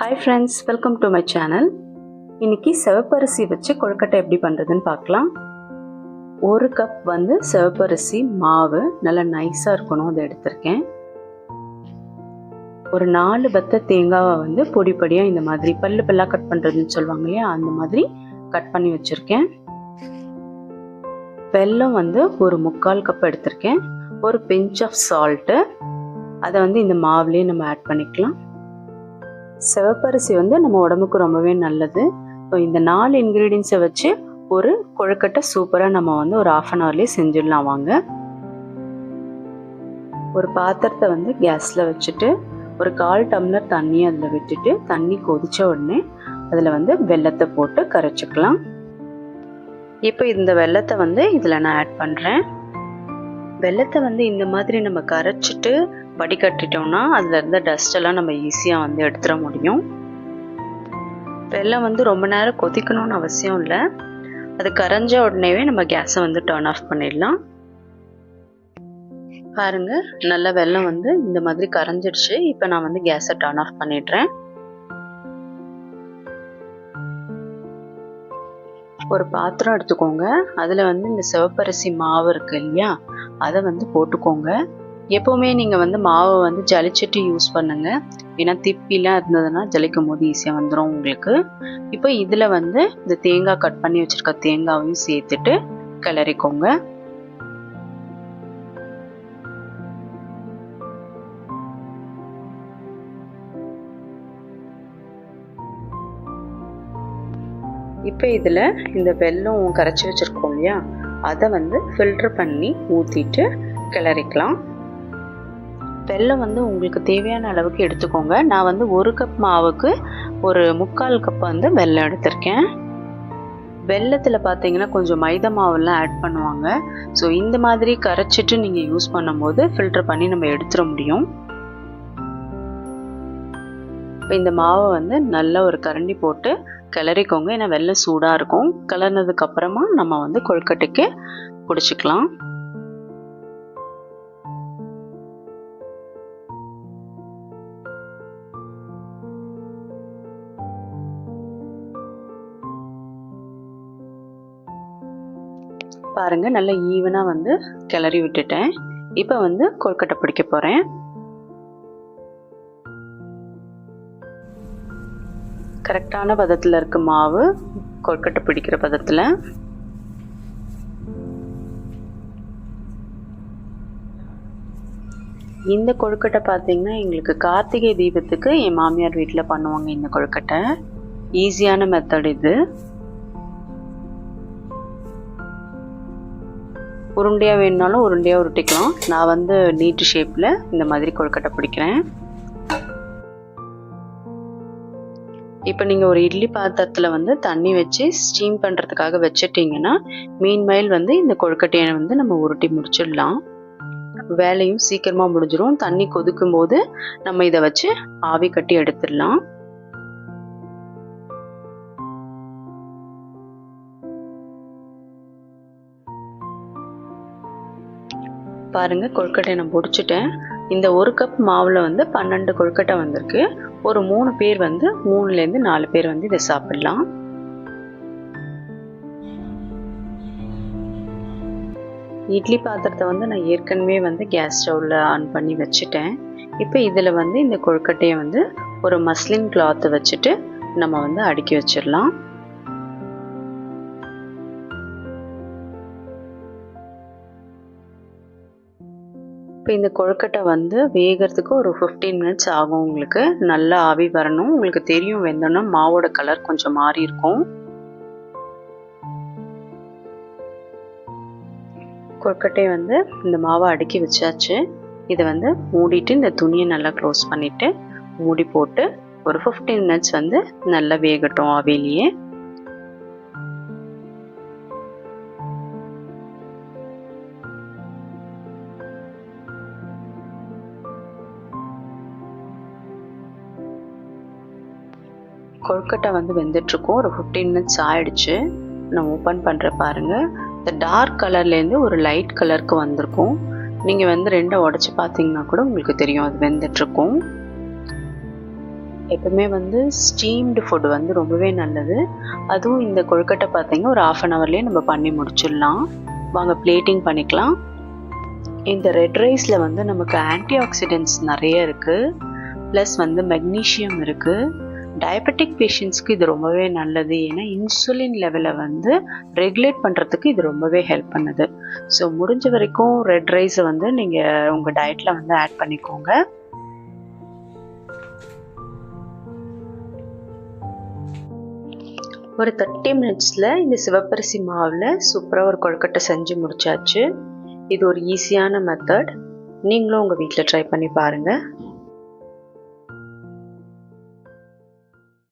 Hi friends welcome to my channel இன்றைக்கி சிவப்பரிசி வச்சு கொழுக்கட்டை எப்படி பண்ணுறதுன்னு பார்க்கலாம். ஒரு கப் வந்து சிவப்பரிசி மாவு நல்லா நைஸாக இருக்கணும் அதை எடுத்திருக்கேன். ஒரு நாலு பத்த தேங்காவை வந்து பொடி பொடியாக இந்த மாதிரி பல்லு பல்லாக கட் பண்ணுறதுன்னு சொல்லுவாங்க இல்லையா அந்த மாதிரி கட் பண்ணி வச்சுருக்கேன். வெல்லம் வந்து ஒரு முக்கால் கப் எடுத்திருக்கேன். ஒரு பிஞ்ச் ஆஃப் சால்ட்டு அதை வந்து இந்த மாவுலேயே நம்ம ஆட் பண்ணிக்கலாம். சிவப்பரிசி வந்து நம்ம உடம்புக்கு ரொம்பவே நல்லது. ஸோ இந்த நாலு இன்க்ரீடியன்ஸை வச்சு ஒரு கொழுக்கட்டை சூப்பராக நம்ம வந்து ஒரு ஆஃப் அன் ஹவர்லேயே செஞ்சிடலாம் வாங்க. ஒரு பாத்திரத்தை வந்து கேஸில் வச்சுட்டு ஒரு கால் டம்ளர் தண்ணி அதில் விட்டுட்டு தண்ணி கொதித்த உடனே அதில் வந்து வெள்ளத்தை போட்டு கரைச்சிக்கலாம். இப்போ இந்த வெள்ளத்தை வந்து இதில் நான் ஆட் பண்ணுறேன் வெள்ளத்தை வந்து இந்த மாதிரி நம்ம கரைச்சிட்டு வடிகட்டிட்டோம்னா அதில் இருந்த டஸ்ட் எல்லாம் நம்ம ஈஸியாக வந்து எடுத்துட முடியும். வெள்ளம் வந்து ரொம்ப நேரம் கொதிக்கணும்னு அவசியம் இல்லை. அது கரைஞ்ச உடனேவே நம்ம கேஸை வந்து டர்ன் ஆஃப் பண்ணிடலாம். பாருங்க நல்ல வெள்ளம் வந்து இந்த மாதிரி கரைஞ்சிடுச்சு. இப்போ நான் வந்து கேஸை டர்ன் ஆஃப் பண்ணிடுறேன். ஒரு பாத்திரம் எடுத்துக்கோங்க. அதில் வந்து இந்த சிவப்பரிசி மாவு இருக்கு இல்லையா? அதை வந்து போட்டுக்கோங்க. எப்போவுமே நீங்கள் வந்து மாவை வந்து ஜலிச்சுட்டு யூஸ் பண்ணுங்கள் ஏன்னா திப்பிலாம் இருந்ததுன்னா ஜலிக்கும் போது ஈஸியாக வந்துடும் உங்களுக்கு. இப்போ இதில் வந்து இந்த தேங்காய் கட் பண்ணி வச்சுருக்க தேங்காவையும் சேர்த்துட்டு கிளறிக்கோங்க. இப்போ இதில் இந்த வெல்லம் கரைச்சி வச்சுருக்கோம் இல்லையா? அதை வந்து ஃபில்டர் பண்ணி ஊற்றிட்டு கிளறிக்கலாம். வெல்லம் வந்து உங்களுக்கு தேவையான அளவுக்கு எடுத்துக்கோங்க. நான் வந்து ஒரு கப் மாவுக்கு ஒரு முக்கால் கப் வந்து வெல்லம் எடுத்திருக்கேன். வெள்ளத்தில் பார்த்தீங்கன்னா கொஞ்சம் மைதா மாவெல்லாம் ஆட் பண்ணுவாங்க. ஸோ இந்த மாதிரி கரைச்சிட்டு நீங்கள் யூஸ் பண்ணும்போது ஃபில்டர் பண்ணி நம்ம எடுத்துட முடியும். இப்போ இந்த மாவை வந்து நல்ல ஒரு கரண்டி போட்டு கிளறிக்கோங்க. ஏன்னா வெள்ளம் சூடாக இருக்கும். கிளறினதுக்கப்புறமா நம்ம வந்து கொழுக்கட்டைக்கு பிடிச்சிக்கலாம் பாருங்கள் நல்லா ஈவனாக வந்து கிளறி விட்டுட்டேன். இப்போ வந்து கொழுக்கட்டை பிடிக்க போகிறேன் கரெக்டான பதத்தில் இருக்க மாவு. கொழுக்கட்டை பிடிக்கிற பதத்தில். இந்த கொழுக்கட்டை பார்த்தீங்கன்னா எங்களுக்கு கார்த்திகை தீபத்துக்கு என் மாமியார் வீட்டில் பண்ணுவாங்க இந்த கொழுக்கட்டை. ஈஸியான மெத்தட் இது. உருண்டையாக வேணுனாலும் உருண்டையாக உருட்டிக்கலாம். நான் வந்து நீட்டு ஷேப்பில் இந்த மாதிரி கொழுக்கட்டை பிடிக்கிறேன். இப்போ நீங்கள் ஒரு இட்லி பாத்திரத்தில் வந்து தண்ணி வச்சு ஸ்டீம் பண்ணுறதுக்காக வச்சிட்டிங்கன்னா மீன்மயில் வந்து இந்த கொழுக்கட்டையை வந்து நம்ம உருட்டி முடிச்சிடலாம். வேலையும் சீக்கிரமாக முடிஞ்சிடும் தண்ணி கொதிக்கும் போது நம்ம இதை வச்சு ஆவி கட்டி எடுத்துடலாம். பாருங்கள் கொழுக்கட்டை நான் பிடிச்சிட்டேன். இந்த ஒரு கப் மாவில் வந்து பன்னெண்டு கொழுக்கட்டை வந்திருக்கு. ஒரு மூணு பேர் வந்து மூணுலேருந்து நாலு பேர் வந்து இதை சாப்பிடலாம். இட்லி பாத்திரத்தை வந்து நான் ஏற்கனவே வந்து கேஸ் ஸ்டவ்வில் ஆன் பண்ணி வச்சுட்டேன். இப்போ இதில் வந்து இந்த கொழுக்கட்டையை வந்து ஒரு மஸ்லின் கிளாத்து வச்சுட்டு நம்ம வந்து அடுக்கி வச்சிடலாம். இப்போ இந்த கொழுக்கட்டை வந்து வேகிறதுக்கு ஒரு ஃபிஃப்டீன் மினிட்ஸ் ஆகும் உங்களுக்கு. நல்லா ஆவி வரணும். உங்களுக்கு தெரியும் வெந்தோன்னா மாவோட கலர் கொஞ்சம் மாறி இருக்கும். கொழுக்கட்டையை வந்து இந்த மாவை அடுக்கி வச்சாச்சு. இதை வந்து மூடிட்டு இந்த துணியை நல்லா க்ளோஸ் பண்ணிவிட்டு மூடி போட்டு ஒரு ஃபிஃப்டீன் மினிட்ஸ் வந்து நல்லா வேகட்டும் ஆவிலேயே கொழுக்கட்டை வந்து வெந்துட்டுருக்கோம். ஒரு ஃபிஃப்டீன் மினிட்ஸ் ஆயிடுச்சு. நான் ஓப்பன் பண்ணுற பாருங்கள் இந்த டார்க் கலர்லேருந்து ஒரு லைட் கலருக்கு வந்திருக்கும். நீங்கள் வந்து ரெண்டை உடச்சி பார்த்தீங்கன்னா கூட உங்களுக்கு தெரியும். அது வெந்துட்டுருக்கும். எப்பவுமே வந்து ஸ்டீம்டு ஃபுட் வந்து ரொம்பவே நல்லது. அதுவும் இந்த கொழுக்கட்டை பார்த்தீங்கன்னா ஒரு ஆஃப் அன் ஹவர்லேயே நம்ம பண்ணி முடிச்சிடலாம். வாங்க பிளேட்டிங் பண்ணிக்கலாம். இந்த ரெட் ரைஸில் வந்து நமக்கு ஆன்டி ஆக்சிடென்ட்ஸ் நிறைய இருக்குது ப்ளஸ் வந்து மெக்னீஷியம் இருக்குது டயபெட்டிக் பேஷண்ட்ஸ்க்கு இது ரொம்பவே நல்லது. ஏன்னா இன்சுலின் லெவலை வந்து ரெகுலேட் பண்ணுறதுக்கு இது ரொம்பவே ஹெல்ப் பண்ணுது. ஸோ முடிஞ்ச வரைக்கும் ரெட் ரைஸை வந்து நீங்கள் உங்கள் டயட்டில் வந்து ஆட் பண்ணிக்கோங்க. ஒரு தேர்ட்டி மினிட்ஸில் இந்த சிவப்பரிசி மாவில் சூப்பராக ஒரு கொழுக்கட்டை செஞ்சு முடிச்சாச்சு. இது ஒரு ஈஸியான மெத்தட் நீங்களும் உங்கள் வீட்டில் ட்ரை பண்ணி பாருங்கள்